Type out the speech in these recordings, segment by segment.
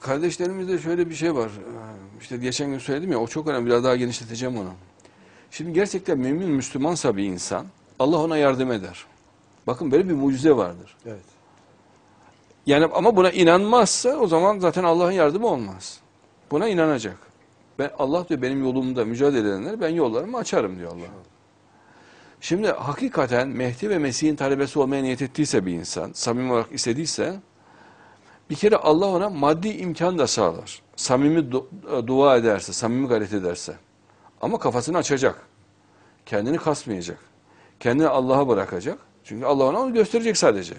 kardeşlerimizde şöyle bir şey var. Ee, İşte geçen gün söyledim ya o çok önemli. Biraz daha genişleteceğim onu. Şimdi gerçekten mümin Müslümansa bir insan Allah ona yardım eder. Bakın böyle bir mucize vardır. Evet. Yani ama buna inanmazsa o zaman zaten Allah'ın yardımı olmaz. Buna inanacak. Ben Allah diyor benim yolumda mücadele edenler ben yollarımı açarım diyor Allah. Şimdi hakikaten Mehdi ve Mesih'in talebesi olmaya niyet ettiyse bir insan, samimi olarak istediyse bir kere Allah ona maddi imkan da sağlar. Samimi du- dua ederse, samimi gayret ederse. Ama kafasını açacak. Kendini kasmayacak. Kendini Allah'a bırakacak. Çünkü Allah ona onu gösterecek sadece.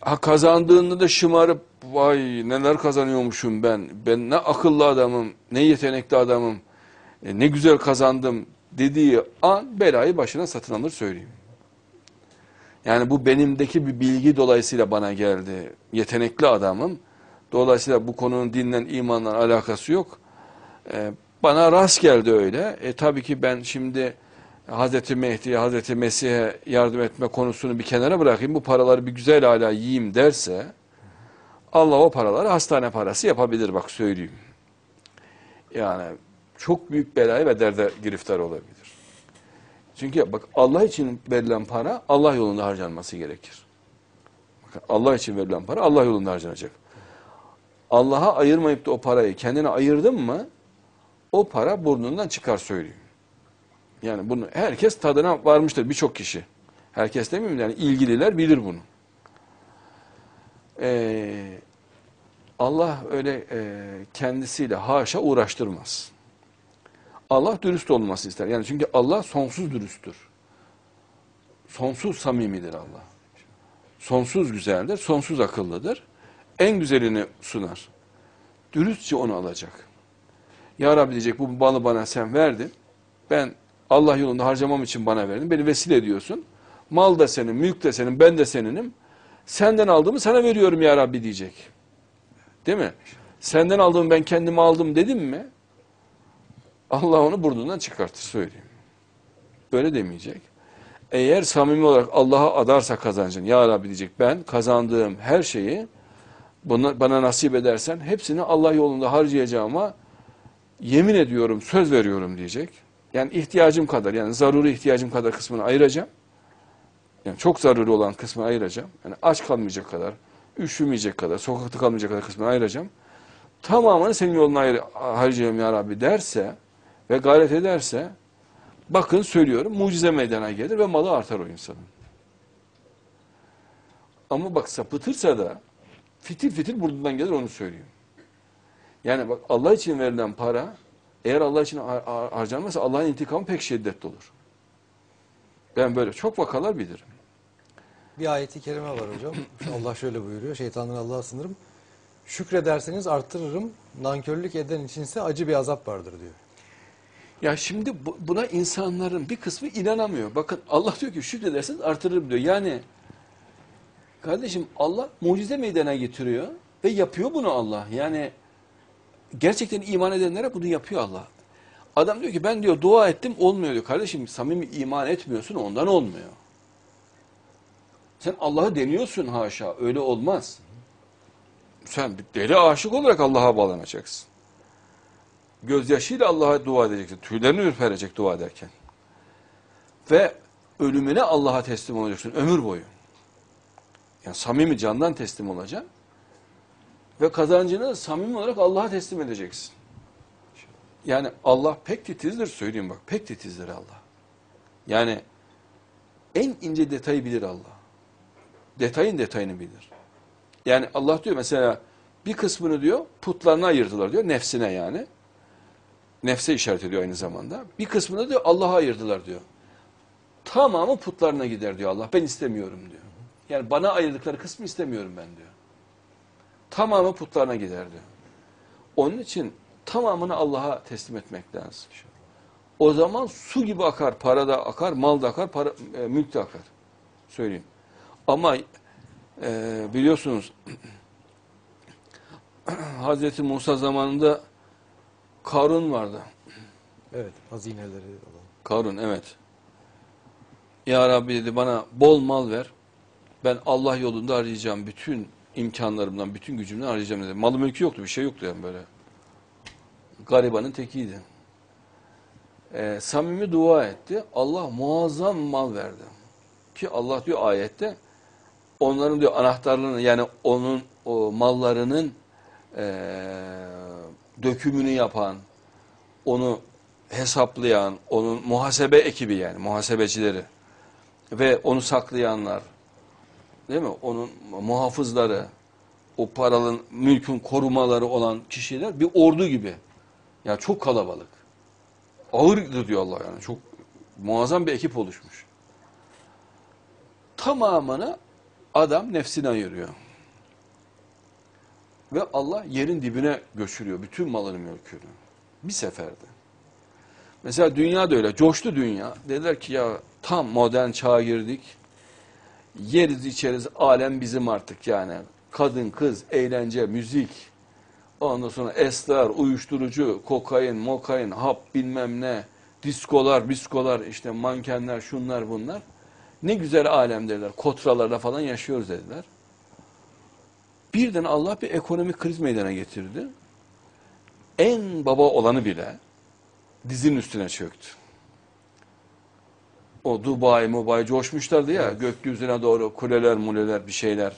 Ha kazandığında da şımarıp vay neler kazanıyormuşum ben. Ben ne akıllı adamım, ne yetenekli adamım. e, ne güzel kazandım dediği an belayı başına satın alır söyleyeyim. Yani bu benimdeki bir bilgi dolayısıyla bana geldi. Yetenekli adamım. Dolayısıyla bu konunun dinle, imanla alakası yok. E, bana rast geldi öyle. E tabii ki ben şimdi Hazreti Mehdi'ye, Hazreti Mesih'e yardım etme konusunu bir kenara bırakayım. Bu paraları bir güzel hala yiyeyim derse Allah o paraları hastane parası yapabilir bak söyleyeyim. Yani çok büyük belaya ve derde giriftar olabilir. Çünkü bak Allah için verilen para Allah yolunda harcanması gerekir. Allah için verilen para Allah yolunda harcanacak. Allah'a ayırmayıp da o parayı kendine ayırdın mı o para burnundan çıkar söyleyeyim. Yani bunu herkes tadına varmıştır birçok kişi. Herkes demeyeyim yani ilgililer bilir bunu. Ee, Allah öyle e, kendisiyle haşa uğraştırmaz. Allah dürüst olması ister. Yani çünkü Allah sonsuz dürüsttür. Sonsuz samimidir Allah. Sonsuz güzeldir, sonsuz akıllıdır. En güzelini sunar. Dürüstçe onu alacak. Ya Rabbi diyecek bu balı bana sen verdin. Ben Allah yolunda harcamam için bana verdin. Beni vesile ediyorsun. Mal da senin, mülk de senin, ben de seninim. Senden aldığımı sana veriyorum ya Rabbi diyecek. Değil mi? Senden aldığımı ben kendime aldım dedim mi? Allah onu burnundan çıkartır söyleyeyim. Böyle demeyecek. Eğer samimi olarak Allah'a adarsa kazancın, ya Rabbi diyecek ben kazandığım her şeyi bana, bana nasip edersen hepsini Allah yolunda harcayacağıma yemin ediyorum, söz veriyorum diyecek. Yani ihtiyacım kadar, yani zaruri ihtiyacım kadar kısmını ayıracağım. Yani çok zaruri olan kısmını ayıracağım. Yani aç kalmayacak kadar, üşümeyecek kadar, sokakta kalmayacak kadar kısmını ayıracağım. Tamamını senin yoluna harcayacağım ya Rabbi derse ve gayret ederse bakın söylüyorum mucize meydana gelir ve malı artar o insanın. Ama bak sapıtırsa da fitil fitil burnundan gelir onu söylüyor. Yani bak Allah için verilen para eğer Allah için har- har- harcanmazsa Allah'ın intikamı pek şiddetli olur. Ben böyle çok vakalar bilirim. Bir ayeti kerime var hocam. Allah şöyle buyuruyor. Şeytandan Allah'a sınırım. Şükrederseniz arttırırım. Nankörlük eden içinse acı bir azap vardır diyor. Ya şimdi bu- buna insanların bir kısmı inanamıyor. Bakın Allah diyor ki şükrederseniz artırırım diyor. Yani kardeşim Allah mucize meydana getiriyor ve yapıyor bunu Allah. Yani gerçekten iman edenlere bunu yapıyor Allah. Adam diyor ki ben diyor dua ettim olmuyor diyor. Kardeşim samimi iman etmiyorsun ondan olmuyor. Sen Allah'ı deniyorsun haşa öyle olmaz. Sen deli aşık olarak Allah'a bağlanacaksın. Gözyaşıyla Allah'a dua edeceksin. Tüylerini ürperecek dua ederken. Ve ölümüne Allah'a teslim olacaksın ömür boyu. Yani samimi candan teslim olacaksın. Ve kazancını samimi olarak Allah'a teslim edeceksin. Yani Allah pek titizdir söyleyeyim bak. Pek titizdir Allah. Yani en ince detayı bilir Allah. Detayın detayını bilir. Yani Allah diyor mesela bir kısmını diyor putlarına ayırdılar diyor. Nefsine yani. Nefse işaret ediyor aynı zamanda. Bir kısmını diyor Allah'a ayırdılar diyor. Tamamı putlarına gider diyor Allah. Ben istemiyorum diyor. Yani bana ayırdıkları kısmı istemiyorum ben diyor. Tamamı putlarına gider diyor. Onun için tamamını Allah'a teslim etmek lazım. O zaman su gibi akar, para da akar, mal da akar, para, e, mülk de akar. Söyleyeyim. Ama e, biliyorsunuz Hazreti Musa zamanında Karun vardı. Evet. Hazineleri olan. Karun evet. Ya Rabbi dedi bana bol mal ver. Ben Allah yolunda arayacağım bütün imkanlarımdan, bütün gücümden harcayacağım dedi. Malı mülkü yoktu, bir şey yoktu yani böyle. Garibanın tekiydi. Ee, samimi dua etti. Allah muazzam mal verdi. Ki Allah diyor ayette onların diyor anahtarlarını yani onun o mallarının eee, dökümünü yapan, onu hesaplayan, onun muhasebe ekibi yani muhasebecileri ve onu saklayanlar, değil mi? Onun muhafızları, o paranın, mülkün korumaları olan kişiler bir ordu gibi. Ya çok kalabalık. Ağırdı diyor Allah yani. Çok muazzam bir ekip oluşmuş. Tamamını adam nefsine ayırıyor. Ve Allah yerin dibine göçürüyor bütün malını mülkünü. Bir seferde. Mesela dünya da öyle. Coştu dünya. Dediler ki ya tam modern çağa girdik. Yeriz içeriz alem bizim artık yani. Kadın, kız, eğlence, müzik. Ondan sonra esrar, uyuşturucu, kokain, mokain, hap bilmem ne. Diskolar, biskolar, işte mankenler, şunlar bunlar. Ne güzel alem dediler. Kotralarda falan yaşıyoruz dediler. Birden Allah bir ekonomik kriz meydana getirdi. En baba olanı bile dizinin üstüne çöktü. O Dubai, Mubai coşmuşlardı ya gökyüzüne doğru kuleler, muleler bir şeyler.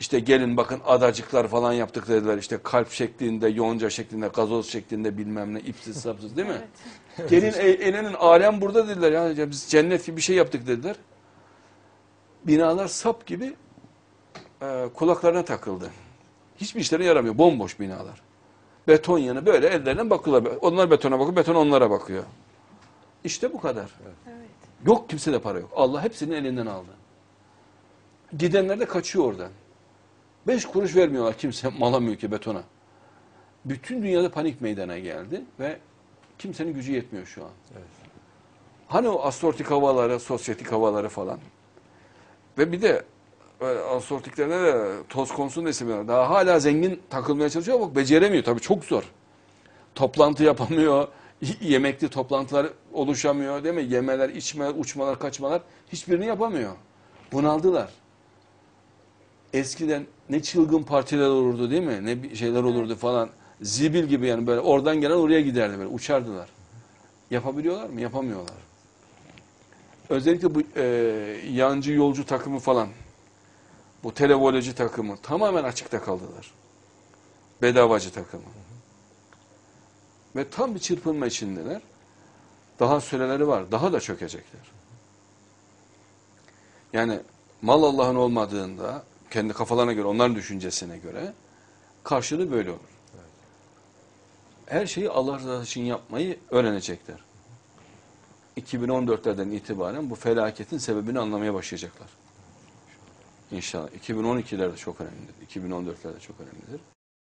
İşte gelin bakın adacıklar falan yaptık dediler. İşte kalp şeklinde, yonca şeklinde, gazoz şeklinde bilmem ne ipsiz sapsız değil mi? Gelin eğlenin alem burada dediler. Ya, ya biz cennet gibi bir şey yaptık dediler. Binalar sap gibi e, kulaklarına takıldı. Hiçbir işlerine yaramıyor. Bomboş binalar. Beton yanı böyle ellerine bakıyorlar. Onlar betona bakıyor, beton onlara bakıyor. İşte bu kadar. Evet. Yok kimsede para yok. Allah hepsini elinden aldı. Gidenler de kaçıyor oradan. Beş kuruş vermiyorlar kimse mala mülke betona. Bütün dünyada panik meydana geldi ve kimsenin gücü yetmiyor şu an. Evet. Hani o asortik havaları, sosyetik havaları falan. Ve bir de böyle asortiklerine de toz konusunu da istemiyorlar. Daha hala zengin takılmaya çalışıyor ama beceremiyor. Tabii çok zor. Toplantı yapamıyor. Yemekli toplantılar oluşamıyor değil mi? Yemeler, içmeler, uçmalar, kaçmalar hiçbirini yapamıyor. Bunaldılar. Eskiden ne çılgın partiler olurdu değil mi? Ne şeyler olurdu falan. Zibil gibi yani böyle oradan gelen oraya giderdi böyle uçardılar. Yapabiliyorlar mı? Yapamıyorlar. Özellikle bu e, yancı yolcu takımı falan, bu televoleci takımı tamamen açıkta kaldılar. Bedavacı takımı. Ve tam bir çırpınma içindeler. Daha süreleri var. Daha da çökecekler. Yani mal Allah'ın olmadığında kendi kafalarına göre, onların düşüncesine göre karşılığı böyle olur. Her şeyi Allah rızası için yapmayı öğrenecekler. 2014'lerden itibaren bu felaketin sebebini anlamaya başlayacaklar. İnşallah. 2012'lerde çok önemlidir. 2014'lerde çok önemlidir.